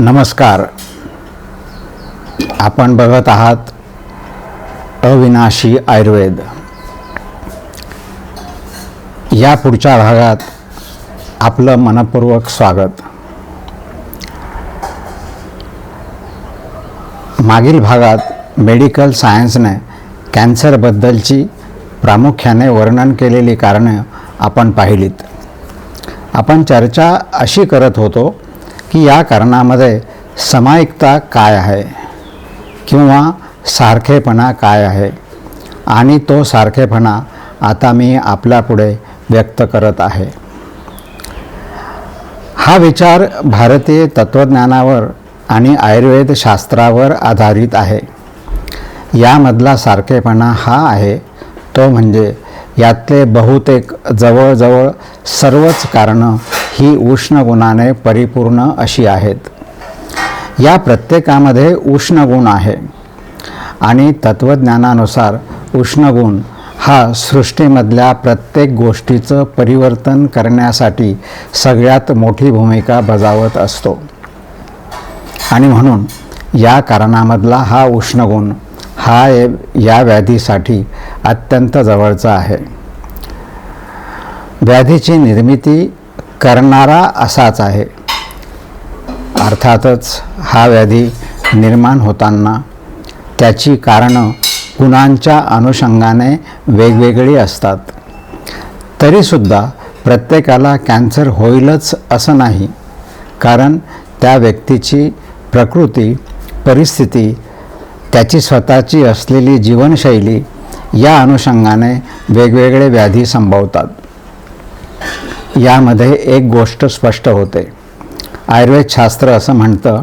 नमस्कार. आपण बघत आहात अविनाशी आयुर्वेद. या पुढच्या भागात आपलं मनपूर्वक स्वागत. मागील भागात मेडिकल सायन्सने कॅन्सरबद्दलची प्रामुख्याने वर्णन केलेली कारणं आपण पाहिलीत. आपण चर्चा अशी करत होतो की या कारणामध्ये समायिकता काय आहे किंवा सारखेपणा काय आहे? आणि तो सारखेपणा आता मी आपल्यापुढे व्यक्त करत आहे. हा विचार भारतीय तत्त्वज्ञानावर आणि आयुर्वेदशास्त्रावर आधारित आहे. यामधला सारखेपणा हा आहे तो म्हणजे यातले बहुतेक जवळजवळ सर्वच कारणं ही उष्ण गुणाने परिपूर्ण अशी आहेत. या प्रत्येकामध्ये उष्ण गुण आहे आणि तत्त्वज्ञानानुसार उष्णगुण हा सृष्टीमधल्या प्रत्येक गोष्टीचं परिवर्तन करण्यासाठी सगळ्यात मोठी भूमिका बजावत असतो. आणि म्हणून या कारणामधला हा उष्णगुण हा या व्याधीसाठी अत्यंत जवळचा आहे. व्याधीची निर्मिती करणारा असाच आहे. अर्थातच हा व्याधी निर्माण होताना त्याची कारणं गुणांच्या अनुषंगाने वेगवेगळी असतात. तरीसुद्धा प्रत्येकाला कॅन्सर होईलच असं नाही कारण त्या व्यक्तीची प्रकृती परिस्थिती त्याची स्वतःची असलेली जीवनशैली या अनुषंगाने वेगवेगळे व्याधी संभवतात. यामध्ये एक गोष्ट स्पष्ट होते. आयुर्वेदशास्त्र असं म्हणतं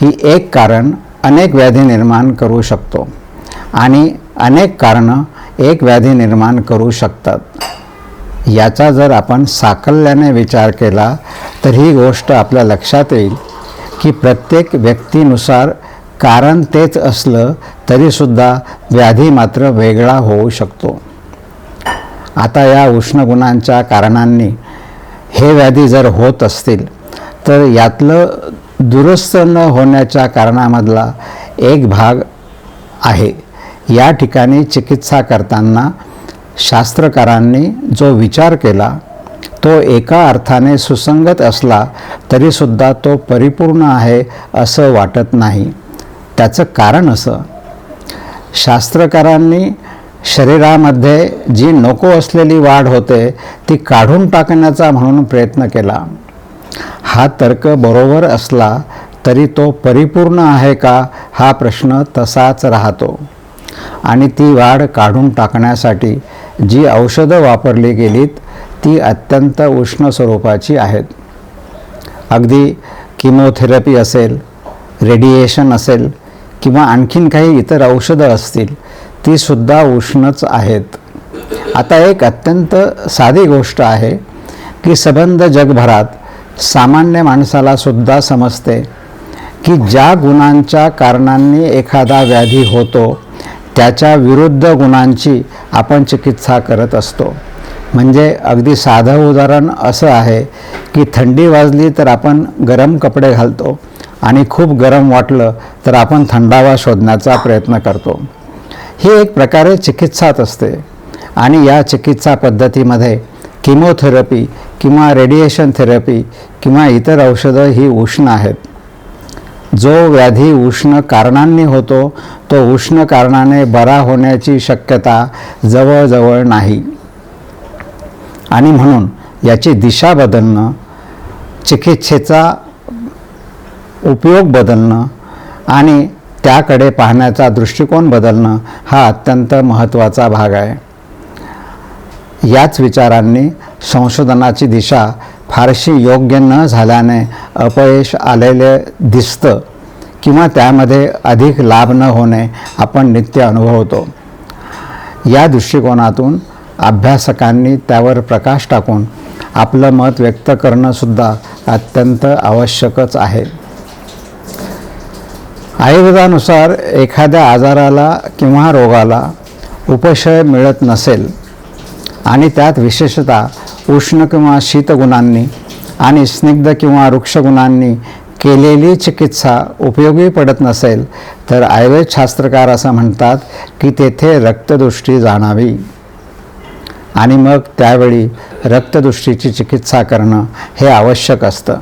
की एक कारण अनेक व्याधी निर्माण करू शकतो आणि अनेक कारणं एक व्याधी निर्माण करू शकतात. याचा जर आपण साकल्याने विचार केला तर ही गोष्ट आपल्या लक्षात येईल की प्रत्येक व्यक्तीनुसार कारण तेच असलं तरीसुद्धा व्याधी मात्र वेगळा होऊ शकतो. आता या उष्णगुणांच्या कारणांनी हे व्याधी जर होत असतील तर यातलं दुरुस्त न होण्याच्या कारणामधला एक भाग आहे. या ठिकाणी चिकित्सा करताना शास्त्रकारांनी जो विचार केला तो एका अर्थाने सुसंगत असला तरीसुद्धा तो परिपूर्ण आहे असं वाटत नाही. त्याचं कारण असं. शास्त्रकारांनी शरीरामध्ये जी नको असलेली वाढ होते ती काढून टाकण्याचा म्हणून प्रयत्न केला. हा तर्क बरोबर असला तरी तो परिपूर्ण आहे का हा प्रश्न तसाच राहतो. आणि ती वाढ काढून टाकण्यासाठी जी औषधं वापरली गेलीत ती अत्यंत उष्ण स्वरूपाची आहेत. अगदी किमोथेरपी असेल रेडिएशन असेल किंवा आणखीन काही इतर औषधं असतील तीसुद्धा उष्णच आहेत. आता एक अत्यंत साधी गोष्ट आहे की सबंध जगभरात सामान्य माणसाला सुद्धा समजते की ज्या गुणांच्या कारणांनी एखादा व्याधी होतो त्याच्या विरुद्ध गुणांची आपण चिकित्सा करत असतो. म्हणजे अगदी साधं उदाहरण असं आहे की थंडी वाजली तर आपण गरम कपडे घालतो आणि खूप गरम वाटलं तर आपण थंडावा शोधण्याचा प्रयत्न करतो. ही एक प्रकारे चिकित्साच असते. आणि या चिकित्सा पद्धतीमध्ये किमोथेरपी किंवा रेडिएशन थेरपी किंवा इतर औषधं ही उष्ण आहेत. जो व्याधी उष्ण कारणांनी होतो तो उष्ण कारणाने बरा होण्याची शक्यता जवळजवळ नाही. आणि म्हणून याची दिशा बदलणं चिकित्सेचा उपयोग बदलणं आणि त्याकडे पाहण्याचा दृष्टिकोन बदलणं हा अत्यंत महत्त्वाचा भाग आहे. याच विचारांनी संशोधनाची दिशा फारशी योग्य न झाल्याने अपयश आलेले दिसतं किंवा त्यामध्ये अधिक लाभ न होणे आपण नित्य अनुभवतो. या दृष्टिकोनातून अभ्यासकांनी त्यावर प्रकाश टाकून आपलं मत व्यक्त करणंसुद्धा अत्यंत आवश्यकच आहे. आयुर्वेदानुसार एखाद्या आजाराला किंवा रोगाला उपशय मिळत नसेल आणि त्यात विशेषतः उष्ण किंवा शीतगुणांनी आणि स्निग्ध किंवा वृक्षगुणांनी केलेली चिकित्सा उपयोगी पडत नसेल तर आयुर्वेदशास्त्रकार असं म्हणतात की तेथे रक्तदृष्टी जाणावी. आणि मग त्यावेळी रक्तदृष्टीची चिकित्सा करणं हे आवश्यक असतं.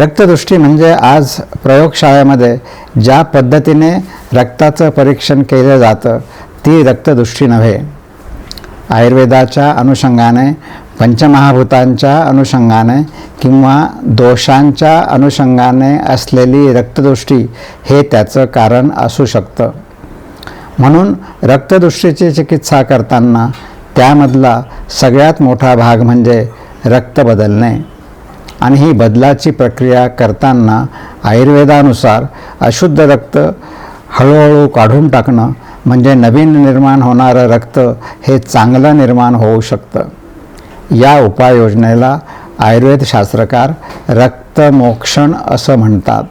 रक्तदृष्टी म्हणजे आज प्रयोगशाळेमध्ये ज्या पद्धतीने रक्ताचं परीक्षण केलं जातं ती रक्तदृष्टी नव्हे. आयुर्वेदाच्या अनुषंगाने पंचमहाभूतांच्या अनुषंगाने किंवा दोषांच्या अनुषंगाने असलेली रक्तदृष्टी हे त्याचं कारण असू शकतं. म्हणून रक्तदृष्टीची चिकित्सा करताना त्यामधला सगळ्यात मोठा भाग म्हणजे रक्त बदलणे. आणि ही बदलाची प्रक्रिया करताना आयुर्वेदानुसार अशुद्ध रक्त हळूहळू काढून टाकणं म्हणजे नवीन निर्माण होणारं रक्त हे चांगलं निर्माण होऊ शकतं. या उपाययोजनेला आयुर्वेदशास्त्रकार रक्तमोक्षण असं म्हणतात.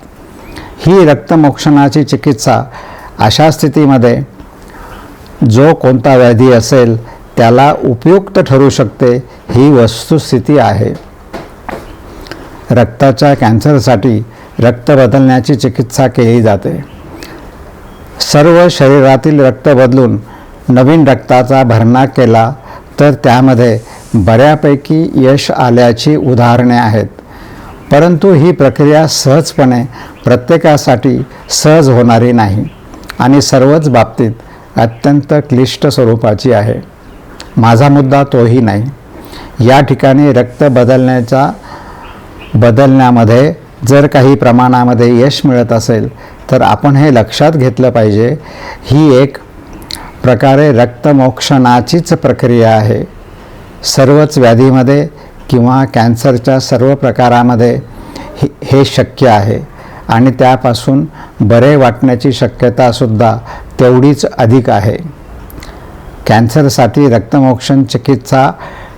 ही रक्तमोक्षणाची चिकित्सा अशा स्थितीमध्ये जो कोणता व्याधी असेल त्याला उपयुक्त ठरू शकते ही वस्तुस्थिती आहे. रक्ताच्या कॅन्सरसाठी रक्त बदलण्याची चिकित्सा केली जाते. सर्व शरीरातील रक्त बदलून नवीन रक्ताचा भरणा केला तर त्यामध्ये बऱ्यापैकी यश आल्याची उदाहरणे आहेत. परंतु ही प्रक्रिया सहजपणे प्रत्येकासाठी सहज होणारी नाही आणि सर्वच बाबतीत अत्यंत क्लिष्ट स्वरूपाची आहे. माझा मुद्दा तोही नाही. या ठिकाणी रक्त बदलण्याचा बदलण्यामध्ये जर काही प्रमाणामध्ये यश मिळत असेल तर आपण हे लक्षात घेतलं पाहिजे. ही एक प्रकारे रक्तमोक्षणाचीच प्रक्रिया आहे. सर्वच व्याधीमध्ये किंवा कॅन्सरच्या सर्व प्रकारामध्ये हे हे शक्य आहे. आणि त्यापासून बरे वाटण्याची शक्यतासुद्धा तेवढीच अधिक आहे. कॅन्सरसाठी रक्तमोक्षण चिकित्सा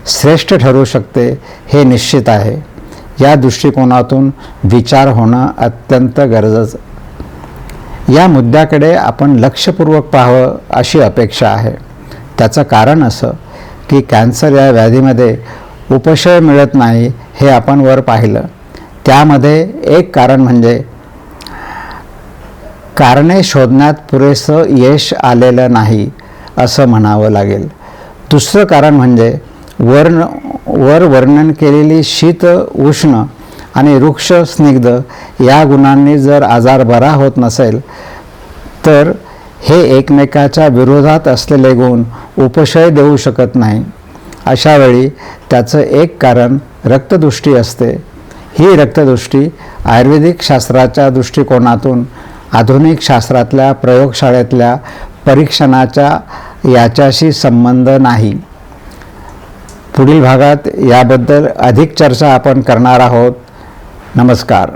श्रेष्ठ ठरू शकते हे निश्चित आहे. या दृष्टिकोनातून विचार होणं अत्यंत गरजेचं या मुद्द्याकडे आपण लक्षपूर्वक पाहावं अशी अपेक्षा आहे. त्याचं कारण असं की कॅन्सर या व्याधीमध्ये उपशय मिळत नाही हे आपण वर पाहिलं. त्यामध्ये एक कारण म्हणजे कारणे शोधण्यात पुरेसं यश आलेलं नाही असं म्हणावं लागेल. दुसरं कारण म्हणजे वर्ण वर वर्णन केलेली शीत उष्ण आणि वृक्ष स्निग्ध या गुणांनी जर आजार बरा होत नसेल तर हे एकमेकाच्या विरोधात असलेले गुण उपशय देऊ शकत नाही. अशा वेळी त्याचं एक कारण रक्तदृष्टी असते. ही रक्तदृष्टी आयुर्वेदिक शास्त्राच्या दृष्टिकोनातून आधुनिक शास्त्रातल्या प्रयोगशाळेतल्या परीक्षणाच्या याच्याशी संबंध नाही. पुढील भागात याबद्दल अधिक चर्चा आपण करणार आहोत. नमस्कार.